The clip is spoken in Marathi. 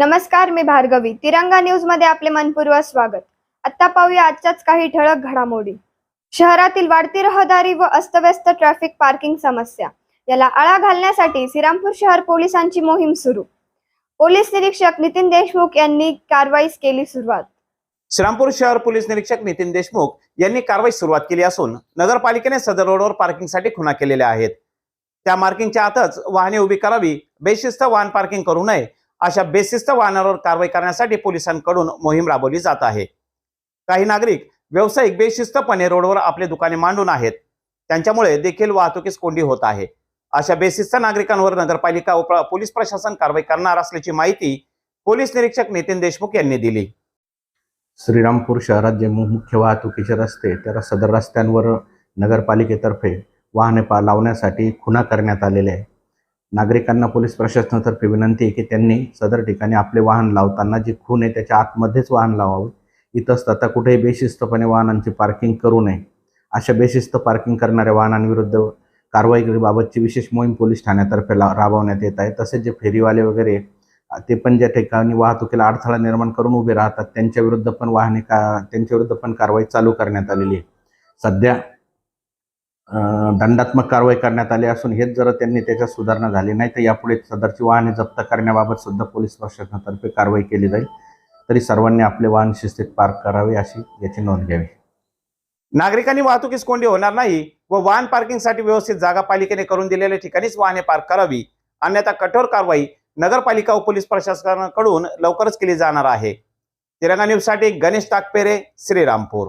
नमस्कार मी भार्गवी. तिरंगा न्यूजमध्ये आपले मनपूर्वक स्वागत. आता पाहूया आजच्याच काही ठळक घडामोडी. शहरातील वाढती रहदारी व अस्तव्यस्त ट्रॅफिक पार्किंग समस्या. याला आळा घालण्यासाठी श्रीरामपूर शहर पोलिसांची मोहीम सुरू. पोलीस निरीक्षक नितीन देशमुख यांनी कारवाईस केली सुरुवात. श्रीरामपूर शहर पोलीस निरीक्षक नितीन देशमुख यांनी कारवाई सुरुवात केली असून नगरपालिकेने सदर रोडवर पार्किंगसाठी खुणा केलेल्या आहेत. त्या मार्किंगच्या आतच वाहने उभी करावी बेशिस्त वाहन पार्किंग करू नये अशा बेसिस्त वाहनांवर कारवाई करण्यासाठी पोलिसांकडून मोहीम राबवली जात आहे. काही नागरिक व्यावसायिक बेशिस्तपणे रोडवर आपले दुकाने मांडून आहेत. त्यांच्यामुळे देखील वाहतुकीस कोंडी होत आहे. अशा बेसिस्त नागरिकांवर नगरपालिका व पोलीस प्रशासन कारवाई करणार असल्याची माहिती पोलीस निरीक्षक नितीन देशमुख यांनी दिली. श्रीरामपूर शहरात जे मुख्य वाहतुकीचे रस्ते तर सदर रस्त्यांवर नगरपालिकेतर्फे वाहने पा लावण्यासाठी खुणा करण्यात आलेले आहे नागरिकांना पोलीस प्रशासनातर्फे विनंती आहे की त्यांनी सदर ठिकाणी आपले वाहन लावताना जे खून आहे त्याच्या आतमध्येच वाहन लावावे. आता कुठेही बेशिस्तपणे वाहनांची पार्किंग करू नये. अशा बेशिस्त पार्किंग करणाऱ्या वाहनांविरुद्ध कारवाईबाबतची विशेष मोहीम पोलीस ठाण्यातर्फे ला राबवण्यात येत आहे. तसेच जे फेरीवाले वगैरे ते पण ज्या ठिकाणी वाहतुकीला अडथळा निर्माण करून उभे राहतात त्यांच्या विरुद्ध पण वाहने का त्यांच्या विरुद्ध पण कारवाई चालू करण्यात आलेली आहे. सध्या दंडात्मक कारवाई करण्यात आली असून हेच जर त्यांनी त्याच्यात सुधारणा झाली नाही तर यापुढे सदरची वाहने जप्त करण्याबाबत सुद्धा पोलीस प्रशासनातर्फे कारवाई केली जाईल. तरी सर्वांनी आपले वाहन शिस्तीत पार्क करावे अशी याची नोंद घ्यावी. नागरिकांनी वाहतुकीस कोंडी होणार नाही व वाहन पार्किंगसाठी व्यवस्थित जागा पालिकेने करून दिलेल्या ठिकाणीच वाहने पार्क करावी. अन्यथा कठोर कारवाई नगरपालिका व पोलीस प्रशासनाकडून लवकरच केली जाणार आहे. तिरंगा न्यूजसाठी गणेश टाकपेरे श्रीरामपूर.